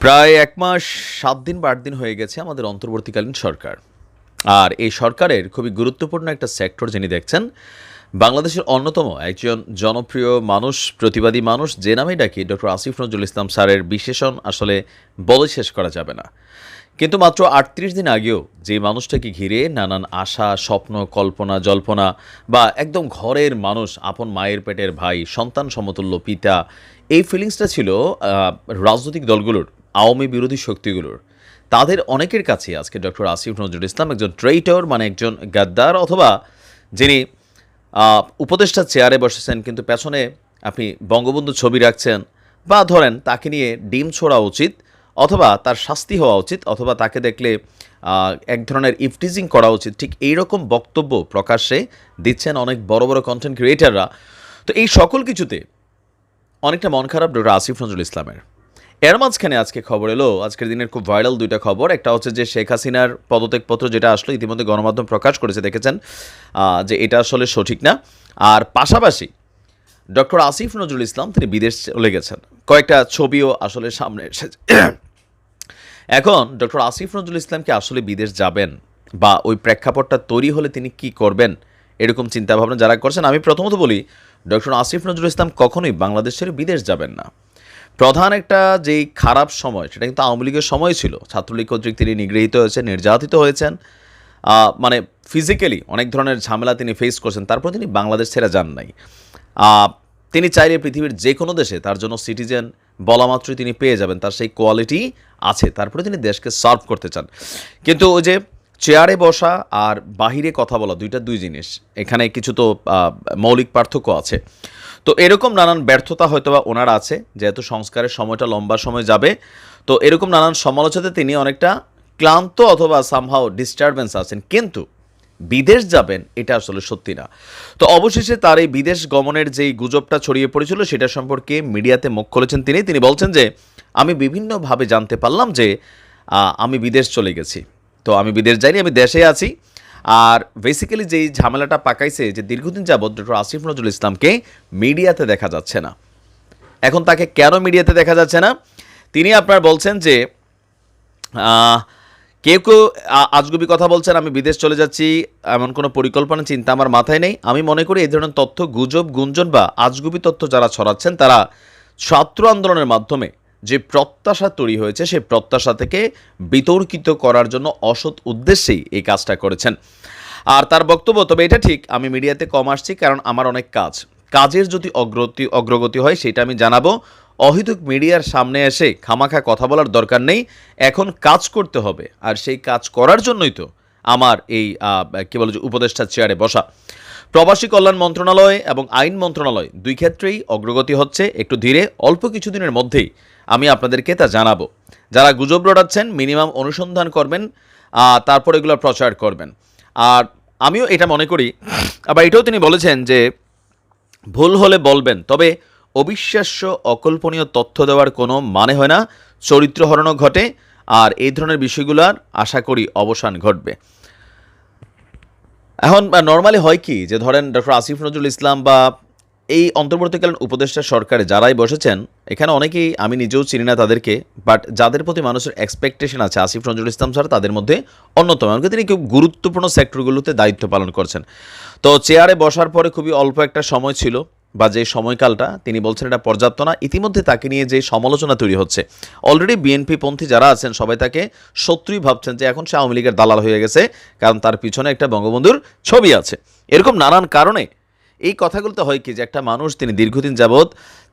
প্রায় এক মাস, সাত দিন বা দিন হয়ে গেছে আমাদের অন্তর্বর্তীকালীন সরকার। আর এই সরকারের খুবই গুরুত্বপূর্ণ একটা সেক্টর যিনি দেখছেন, বাংলাদেশের অন্যতম একজন জনপ্রিয় মানুষ, প্রতিবাদী মানুষ, যে নামেই ডাকি, ডক্টর আসিফ নজরুল ইসলাম স্যারের বিশেষণ আসলে বলে শেষ করা যাবে না। কিন্তু মাত্র আটত্রিশ দিন আগেও যে মানুষটাকে ঘিরে নানান আশা, স্বপ্ন, কল্পনা, জল্পনা বা একদম ঘরের মানুষ, আপন মায়ের পেটের ভাই, সন্তান সমতুল্য পিতা, এই ফিলিংসটা ছিল রাজনৈতিক দলগুলোর আওয়ামী বিরোধী শক্তিগুলোর। তাদের অনেকের কাছে আজকে ডক্টর আসিফ নজরুল ইসলাম একজন ট্রেইটর মানে একজন গাদ্দার অথবা যিনি উপদেষ্টা চেয়ারে বসেছেন, কিন্তু পেছনে আপনি বঙ্গবন্ধু ছবি রাখছেন বা ধরেন তাকে নিয়ে ডিম ছোড়া উচিত অথবা তার শাস্তি হওয়া উচিত অথবা তাকে দেখলে এক ধরনের ইফটিজিং করা উচিত। ঠিক এইরকম বক্তব্য প্রকাশ্যে দিচ্ছেন অনেক বড় বড় কন্টেন্ট ক্রিয়েটাররা তো এই সকল কিছুতে অনেকটা মন খারাপ ডক্টর আসিফ নজরুল ইসলামের। এর মাঝখানে আজকে খবর এলো, আজকের দিনের খুব ভাইরাল দুইটা খবর। একটা হচ্ছে যে শেখ হাসিনার পদত্যাগপত্র যেটা আসলো, ইতিমধ্যে গণমাধ্যম প্রকাশ করেছে, দেখেছেন যে এটা আসলে সঠিক না। আর পাশাপাশি ডক্টর আসিফ নজরুল ইসলাম, তিনি বিদেশ চলে গেছেন। কয়েকটা ছবিও আসলে সামনে এসেছে। এখন ডক্টর আসিফ নজরুল ইসলামকে আসলে বিদেশ যাবেন? বা ওই প্রেক্ষাপটটা তৈরি হলে তিনি কি করবেন? এরকম চিন্তাভাবনা যারা করছেন, আমি প্রথমত বলি, ডক্টর আসিফ নজরুল ইসলাম কখনোই বাংলাদেশের বিদেশ যাবেন না। প্রধান একটা যেই খারাপ সময়, সেটা কিন্তু আওয়ামী লীগের সময় ছিল। ছাত্রলীগ কর্তৃক তিনি নিগৃহীত হয়েছেন, নির্যাতিত হয়েছেন। মানে ফিজিক্যালি অনেক ধরনের ঝামেলা তিনি ফেস করছেন, তারপর তিনি বাংলাদেশ ছেড়ে যান নাই। তিনি চাইলে পৃথিবীর যে কোনো দেশে তার জন্য সিটিজেন বলা মাত্রই তিনি পেয়ে যাবেন, তার সেই কোয়ালিটি আছে। তারপরে তিনি দেশকে সার্ভ করতে চান। কিন্তু ওই যে চেয়ারে বসা আর বাহিরে কথা বলা, দুইটা দুই জিনিস। এখানে কিছু তো মৌলিক পার্থক্য আছে। তো এরকম নানান ব্যর্থতা হয়তো বা ওনার আছে, যেহেতু সংস্কারের সময়টা লম্বা সময় যাবে। তো এরকম নানান সমালোচনাতে তিনি অনেকটা ক্লান্ত অথবা সামহাও ডিস্টারবেন্স আছেন। কিন্তু বিদেশ যাবেন, এটা আসলে সত্যি না। তো অবশেষে তার এই বিদেশ গমনের যেই গুজবটা ছড়িয়ে পড়েছিল, সেটা সম্পর্কে মিডিয়াতে মুখ খুলেছেন তিনি। তিনি বলছেন যে, আমি বিভিন্নভাবে জানতে পারলাম যে আমি বিদেশ চলে গেছি। তো আমি বিদেশ যাইনি, আমি দেশে আছি। আর বেসিক্যালি যেই ঝামেলাটা পাকাইছে যে দীর্ঘদিন যাবৎ ডক্টর আসিফ নজরুল ইসলামকে মিডিয়াতে দেখা যাচ্ছে না। এখন তাকে কেন মিডিয়াতে দেখা যাচ্ছে না? তিনি আপনার বলছেন যে কেউ কেউ আজগুবি কথা বলছেন, আমি বিদেশ চলে যাচ্ছি, এমন কোনো পরিকল্পনা, চিন্তা আমার মাথায় নেই। আমি মনে করি এই ধরনের তথ্য গুজব, গুঞ্জন বা আজগুবি তথ্য যারা ছড়াচ্ছেন, তারা ছাত্র আন্দোলনের মাধ্যমে যে প্রত্যাশা তৈরি হয়েছে সেই প্রত্যাশা থেকে বিতর্কিত করার জন্য অসৎ উদ্দেশ্যেই এই কাজটা করেছেন। আর তার বক্তব্য, তবে এটা ঠিক, আমি মিডিয়াতে কম আসছি কারণ আমার অনেক কাজ। কাজের যদি অগ্রতি, অগ্রগতি হয়, সেটা আমি জানাব। অহিতুক মিডিয়ার সামনে এসে খামাখা কথা বলার দরকার নেই। এখন কাজ করতে হবে, আর সেই কাজ করার জন্যই তো আমার এই কি বলে যে উপদেষ্টা চেয়ারে বসা। প্রবাসী কল্যাণ মন্ত্রণালয় এবং আইন মন্ত্রণালয় দুই ক্ষেত্রেই অগ্রগতি হচ্ছে একটু ধীরে, অল্প কিছুদিনের মধ্যেই। আমি আপনাদেরকে তা জানাব। যারা গুজব রটাচ্ছেন, মিনিমাম অনুসন্ধান করবেন তারপর এগুলো প্রচার করবেন। আর আমিও এটা মনে করি, আবার এটাও তিনি বলেছেন যে, ভুল হলে বলবেন, তবে অবিশ্বাস্য, অকল্পনীয় তথ্য দেওয়ার কোনো মানে হয় না। চরিত্র হরণও ঘটে আর এই ধরনের বিষয়গুলোর আশা করি অবসান ঘটবে। এখন নর্মালি হয় কি যে ধরেন ডক্টর আসিফ নজরুল ইসলাম বা এই অন্তর্বর্তীকালীন উপদেষ্টা সরকারে যারাই বসেছেন, এখানে অনেকেই আমি নিজেও চিনি না তাদেরকে বাট যাদের প্রতি মানুষের এক্সপেকটেশন আছে, আসিফ নজরুল ইসলাম স্যার তাদের মধ্যে অন্যতম। এমনকি তিনি খুব গুরুত্বপূর্ণ সেক্টরগুলোতে দায়িত্ব পালন করছেন। তো চেয়ারে বসার পরে খুবই অল্প একটা সময় ছিল। বা যে সময়কালটা, তিনি বলছেন এটা পর্যাপ্ত না। ইতিমধ্যে তাকে নিয়ে যে সমালোচনা তৈরি হচ্ছে অলরেডি বিএনপি পন্থী যারা আছেন, সবাই তাকে শত্রুই ভাবছেন যে এখন সে আওয়ামী লীগের দালাল হয়ে গেছে, কারণ তার পিছনে একটা বঙ্গবন্ধুর ছবি আছে। এরকম নানান কারণে এই কথাগুলোতে হয় কি, যে একটা মানুষ, তিনি দীর্ঘদিন যাবৎ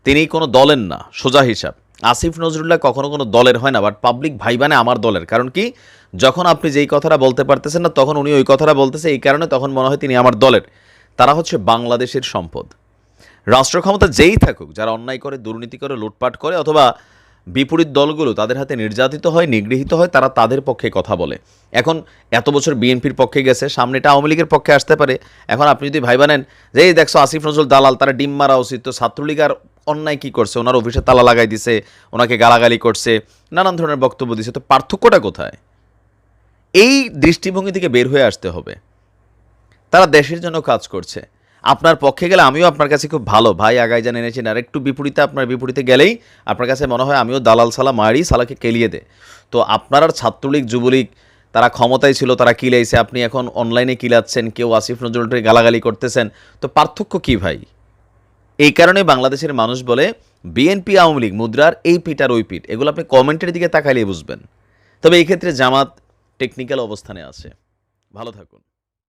তিনি কোনো দলের না, সোজা হিসাব। আসিফ নজরুল্লাহ কখনো কোনো দলের হয় না বাট পাবলিক ভাইবানে আমার দলের। কারণ কি, যখন আপনি যেই কথাটা বলতে পারতেছেন না, তখন উনি ওই কথাটা বলতেছে, এই কারণে তখন মনে হয় তিনি আমার দলের। তারা হচ্ছে বাংলাদেশের সম্পদ। রাষ্ট্র ক্ষমতা যেই থাকুক, যারা অন্যায় করে, দুর্নীতি করে, লুটপাট করে অথবা বিপরীত দলগুলো তাদের হাতে নির্যাতিত হয়, নিগৃহীত হয়, তারা তাদের পক্ষে কথা বলে। এখন এত বছর বিএনপির পক্ষে গেছে, সামনেটা আওয়ামী লীগের পক্ষে আসতে পারে। এখন আপনি যদি ভাই বানেন যে, এই দেখছ, আসিফ নজরুল দালাল, তারা ডিম মারা উচিত, তো ছাত্রলীগ আর অন্যায় কী করছে? ওনার অফিসে তালা লাগাই দিছে, ওনাকে গালাগালি করছে, নানান ধরনের বক্তব্য দিছে, তো পার্থক্যটা কোথায়? এই দৃষ্টিভঙ্গি থেকে বের হয়ে আসতে হবে। তারা দেশের জন্য কাজ করছে। আপনার পক্ষে গেলে আমিও আপনার কাছে খুব ভালো। ভাই আগায় জান এনেছেন, আর একটু বিপরীতে আপনার বিপরীতে গেলেই আপনার কাছে মনে হয় আমিও দালাল সালা মারি, সালাকে কেলিয়ে দে। তো আপনার আর ছাত্রলীগ, যুবলীগ, তারা ক্ষমতায় ছিল, তারা কিলাইছে আপনি এখন অনলাইনে কিলাচ্ছেন, কেউ আসিফ নজরুলকে গালাগালি করতেছেন। তো পার্থক্য কি ভাই? এই কারণে বাংলাদেশের মানুষ বলে বিএনপি আওয়ামী লীগ, মুদ্রার এই পিঠ আর ওই পিঠ, এগুলো আপনি কমেন্টের দিকে তাকাইলে বুঝবেন। তবে এই ক্ষেত্রে জামাত টেকনিক্যাল অবস্থানে আছে। ভালো থাকুন।